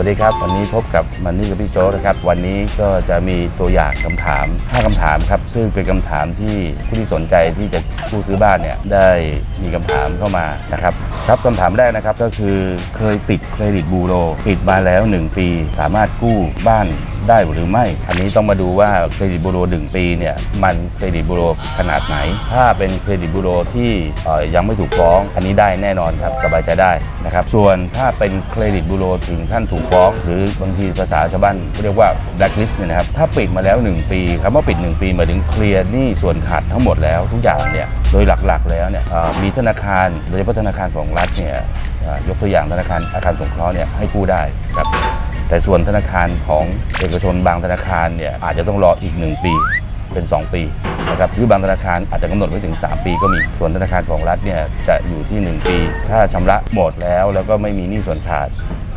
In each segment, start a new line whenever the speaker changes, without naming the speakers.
วัสดีครับ วันนี้พบกับมันนี่กับพี่โจ๊กนะครับ วันนี้ก็จะมีตัวอย่างคำถาม 5คำถามครับ ซึ่งเป็นคำถามที่ผู้ที่สนใจที่จะกู้ซื้อบ้านเนี่ยได้มีคำถามเข้ามานะครับ ครับคำถามแรกนะครับก็คือเคยติดเครดิตบูโรติดมาแล้ว 1 ปี สามารถกู้บ้าน ได้หรือไม่ อันนี้ต้องมาดูว่าเครดิตบูโร1ปีเนี่ยมันเครดิตบูโรขนาดไหน ถ้าเป็นเครดิตบูโรที่ยังไม่ถูกฟ้อง อันนี้ได้แน่นอนครับสบายใจได้นะครับ ส่วนถ้าเป็นเครดิตบูโรถึงขั้นถูกฟ้อง หรือบางทีภาษาชาวบ้านเรียกว่าแบล็คลิสต์เนี่ยนะครับ ถ้าปิดมาแล้ว 1 ปีคำว่าปิด 1 ปีหมายถึงเคลียร์หนี้ส่วนขาดทั้งหมดแล้วทุกอย่างเนี่ยโดยหลักๆ แล้วเนี่ยมีธนาคารโดยเฉพาะธนาคารของรัฐเนี่ยยกตัวอย่างธนาคารอาคารสงเคราะห์เนี่ยให้กู้ได้ครับ แต่ส่วนธนาคารของเอกชนบางธนาคารเนี่ยอาจจะต้องรออีก 1 ปีเป็น 2 ปีนะครับหรือบางธนาคารอาจจะกำหนดไว้ถึง 3 ปีก็มีส่วนธนาคารของรัฐเนี่ยจะอยู่ที่ 1 ปี ถ้าชำระหมดแล้วแล้วก็ไม่มีหนี้ส่วนขาด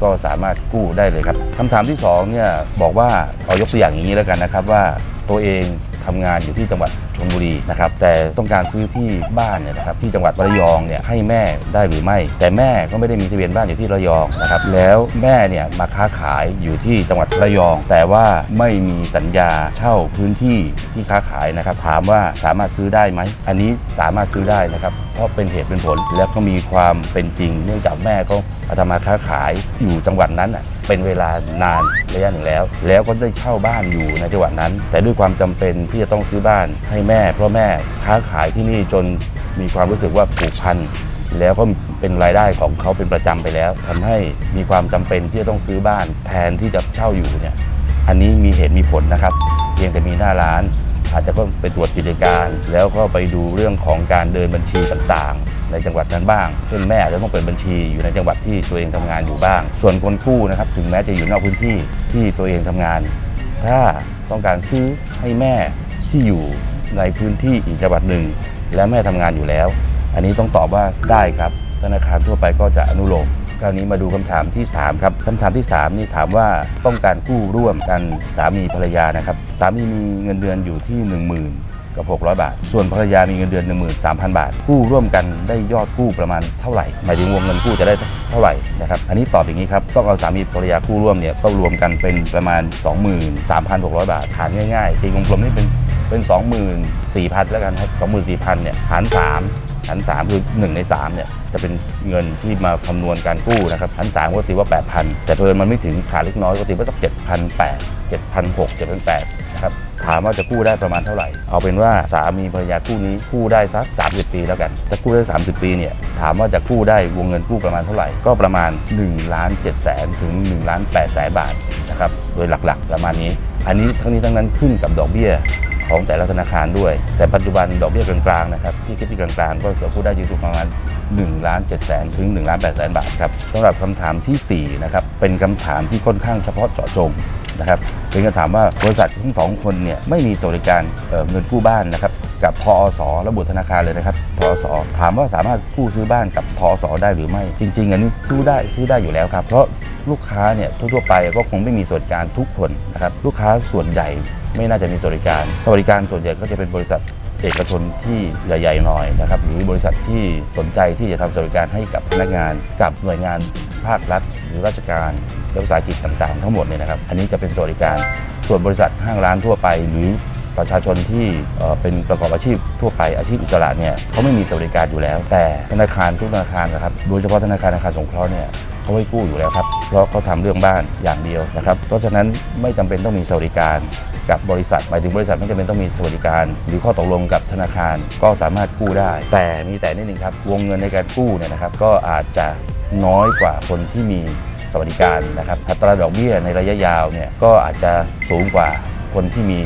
ก็สามารถกู้ได้เลยครับคำถามที่2เนี่ยบอกว่าเอายกตัวอย่างอย่างนี้แล้วกันนะครับว่าตัวเองทำงานอยู่ที่จังหวัด ลบุรีนะครับแต่ต้องการซื้อที่บ้านเนี่ยนะครับที่จังหวัดระยองเนี่ยให้แม่ได้หรือไม่ แต่แม่ก็ไม่ได้มีทะเบียนบ้านอยู่ที่ระยองนะครับแล้วแม่เนี่ยมาค้าขายอยู่ที่จังหวัดระยอง แต่ว่าไม่มีสัญญาเช่าพื้นที่ที่ค้าขายนะครับถามว่าสามารถซื้อได้ไหมอันนี้สามารถซื้อได้นะครับเพราะเป็นเหตุเป็นผลแล้วก็มีความเป็นจริง เนื่องจากแม่เขาอาตมาค้าขายอยู่จังหวัดนั้นเป็นเวลานานระยะหนึ่งแล้ว แล้วก็ได้เช่าบ้านอยู่ในจังหวัดนั้น แต่ด้วยความจำเป็นที่จะต้องซื้อบ้านให้แม่เพราะแม่ค้าขายที่นี่จนมีความรู้สึกว่าผูกพันแล้วก็เป็นรายได้ของเขาเป็นประจำไปแล้วทำให้มีความจำเป็นที่จะต้องซื้อบ้านแทนที่จะเช่าอยู่เนี่ยอันนี้มีเหตุมีผลนะครับ เพียงแต่มีหน้าร้าน อาจจะต้องไปตรวจกิจการ แล้วก็ไปดูเรื่องของการเดินบัญชีต่างๆ ในจังหวัดนั้นบ้างเช่นแม่อาจจะต้องเปิดบัญชีอยู่ในจังหวัดที่ตัวเองทำงานอยู่บ้าง ส่วนคนกู้นะครับถึงแม้จะอยู่นอกพื้นที่ที่ตัวเองทำงาน ถ้าต้องการซื้อให้แม่ที่อยู่ ในพื้นที่อีกจังหวัดหนึ่ง และแม่ทำงานอยู่แล้ว อันนี้ต้องตอบว่าได้ครับธนาคารทั่วไปก็จะอนุโลมคราวนี้มาดูคำถามที่ 3 ครับคำถามที่ 3 นี่ถามว่าต้องการกู้ร่วมกันสามีภรรยานะครับ สามีมีเงินเดือนอยู่ที่ 10,000 กับ 600 บาท ส่วนภรรยามีเงินเดือน 13,000 บาท กู้ร่วมกันได้ยอดกู้ประมาณเท่าไหร่ หมายถึงวงเงินกู้จะได้เท่าไหร่นะครับ อันนี้ตอบอย่างนี้ครับ ต้องเอาสามีภรรยากู้ร่วมเนี่ยก็รวมกันเป็นประมาณ 23,600 บาทหารง่ายๆตีกลมๆนี่เป็น เป็น 24,000 แล้วกันครับ 24,000เนี่ยหาร3หัน3คือ1ใน3เนี่ยจะเป็นเงินที่มาคำนวณการกู้นะครับหัน3ก็ตีว่า 8,000 แต่เพลินมันไม่ถึงขาดเล็กน้อยก็ตีว่าต้อง7,800 7,600 7,800นะครับถามว่าจะกู้ได้ประมาณเท่าไหร่ เอาเป็นว่าสามีภรรยาคู่นี้กู้ได้สัก 30 ปีแล้วกัน ถ้ากู้ได้ 30 ปีเนี่ยถามว่าจะกู้ได้วงเงินกู้ประมาณเท่าไหร่ ก็ประมาณ1ล้าน7แสนถึง1ล้าน8แสนบาทนะครับ โดยหลักๆ ประมาณนี้ อันนี้ทั้งนี้ทั้งนั้นขึ้นกับดอกเบี้ย ของแต่ละธนาคารด้วย แต่ปัจจุบันดอกเบี้ยกลางๆนะครับที่คิดที่กลางๆ ก็จะพูดได้อยู่ประมาณ1ล้าน7แสนถึง1ล้าน8แสนบาทครับสำหรับคำถามที่4นะครับเป็นคำถามที่ค่อนข้างเฉพาะเจาะจงนะครับเป็นคำถามว่าบริษัททั้งสองคนเนี่ยไม่มีสวัสดิการเเงินกู้บ้านนะครับกับทอสระบุธนาคารเลยนะครับทอสถามว่าสามารถกู้ซื้อบ้านกับทอสได้หรือไม่ จริง ๆ อันนี้ซื้อได้ซื้อได้อยู่แล้วครับเพราะ ลูกค้าเนี่ยทั่วๆไปก็คงไม่มีสวัสดิการทุกคนนะครับลูกค้าส่วนใหญ่ไม่น่าจะมีสวัสดิการ สวัสดิการส่วนใหญ่ก็จะเป็นบริษัทเอกชนที่ใหญ่ๆหน่อยนะครับหรือบริษัทที่สนใจที่จะทำสวัสดิการให้กับพนักงานกับหน่วยงานภาครัฐ หรือราชการและวิสาหกิจต่างๆ ทั้งหมดเนี่ยนะครับ อันนี้จะเป็นสวัสดิการส่วนบริษัทห้างร้านทั่วไปหรือ ประชาชนที่เป็นประกอบอาชีพทั่วไปอาชีพอิสระเนี่ยเขาไม่มีสวัสดิการอยู่แล้ว แต่ธนาคารทุกธนาคารนะครับโดยเฉพาะธนาคารอาคารสงเคราะห์เนี่ยเขาให้กู้อยู่แล้วครับเพราะเขาทำเรื่องบ้านอย่างเดียวนะครับ เพราะฉะนั้นไม่จำเป็นต้องมีสวัสดิการกับบริษัทหมายถึงบริษัทไม่จำเป็นต้องมีสวัสดิการ หรือข้อตกลงกับธนาคารก็สามารถกู้ได้ แต่มีแต่นิดนึงครับวงเงินในการกู้เนี่ยนะครับ ก็อาจจะน้อยกว่าคนที่มีสวัสดิการนะครับอัตราดอกเบี้ยในระยะยาวเนี่ยก็อาจจะสูงกว่าคนที่มี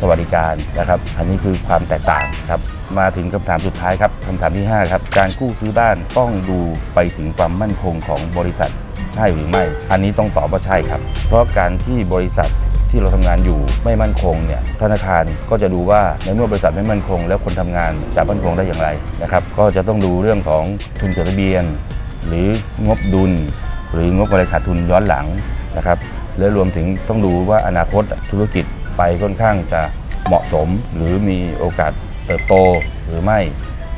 สวัสดิการนะครับ อันนี้คือความแตกต่างครับ มาถึงคำถามสุดท้ายครับคำถามที่ 5 ครับ การกู้ซื้อบ้านต้องดูไปถึงความมั่นคงของบริษัทใช่หรือไม่ อันนี้ต้องตอบว่าใช่ครับ เพราะการที่บริษัทที่เราทำงานอยู่ไม่มั่นคงเนี่ยธนาคารก็จะดูว่าในเมื่อบริษัทไม่มั่นคง แล้วคนทำงานจะมั่นคงได้อย่างไรนะครับ ก็จะต้องดูเรื่องของทุนจดทะเบียน หรืองบดุล หรืองบอะไรขาดทุนย้อนหลังนะครับและรวมถึงต้องดูว่าอนาคตธุรกิจ ไปค่อนข้างจะเหมาะสมหรือมีโอกาสเติบโตหรือไม่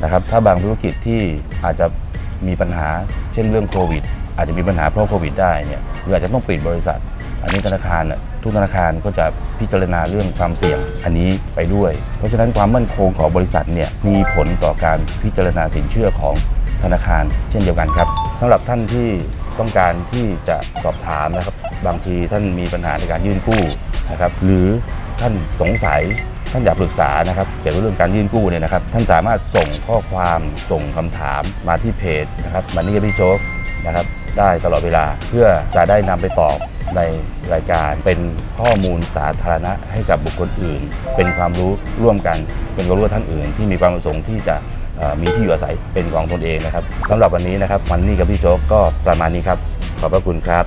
นะครับถ้าบางธุรกิจที่อาจจะมีปัญหาเช่นเรื่องโควิด อาจจะมีปัญหาเพราะโควิดได้เนี่ยหรืออาจจะต้องปิดบริษัท อันนี้ธนาคารทุกธนาคารก็จะพิจารณาเรื่องความเสี่ยงอันนี้ไปด้วย เพราะฉะนั้นความมั่นคงของบริษัทเนี่ยมีผลต่อการพิจารณาสินเชื่อของธนาคารเช่นเดียวกันครับสำหรับท่านที่ต้องการที่จะสอบถามนะครับ บางทีท่านมีปัญหาในการยื่นกู้นะครับหรือท่านสงสัยท่านอยากปรึกษานะครับเกี่ยวกับเรื่องการยื่นกู้เนี่ยนะครับท่านสามารถส่งข้อความส่งคำถามมาที่เพจนะครับมันนี่กับพี่โจ๊กนะครับได้ตลอดเวลาเพื่อจะได้นำไปตอบในรายการเป็นข้อมูลสาธารณะให้กับบุคคลอื่น เป็นความรู้ร่วมกัน เป็นความรู้กับท่านอื่น ที่มีความประสงค์ที่จะมีที่อยู่อาศัยเป็นของตนเองนะครับสำหรับวันนี้นะครับมันนี่กับพี่โจ๊กก็ประมาณนี้ครับขอบพระคุณครับ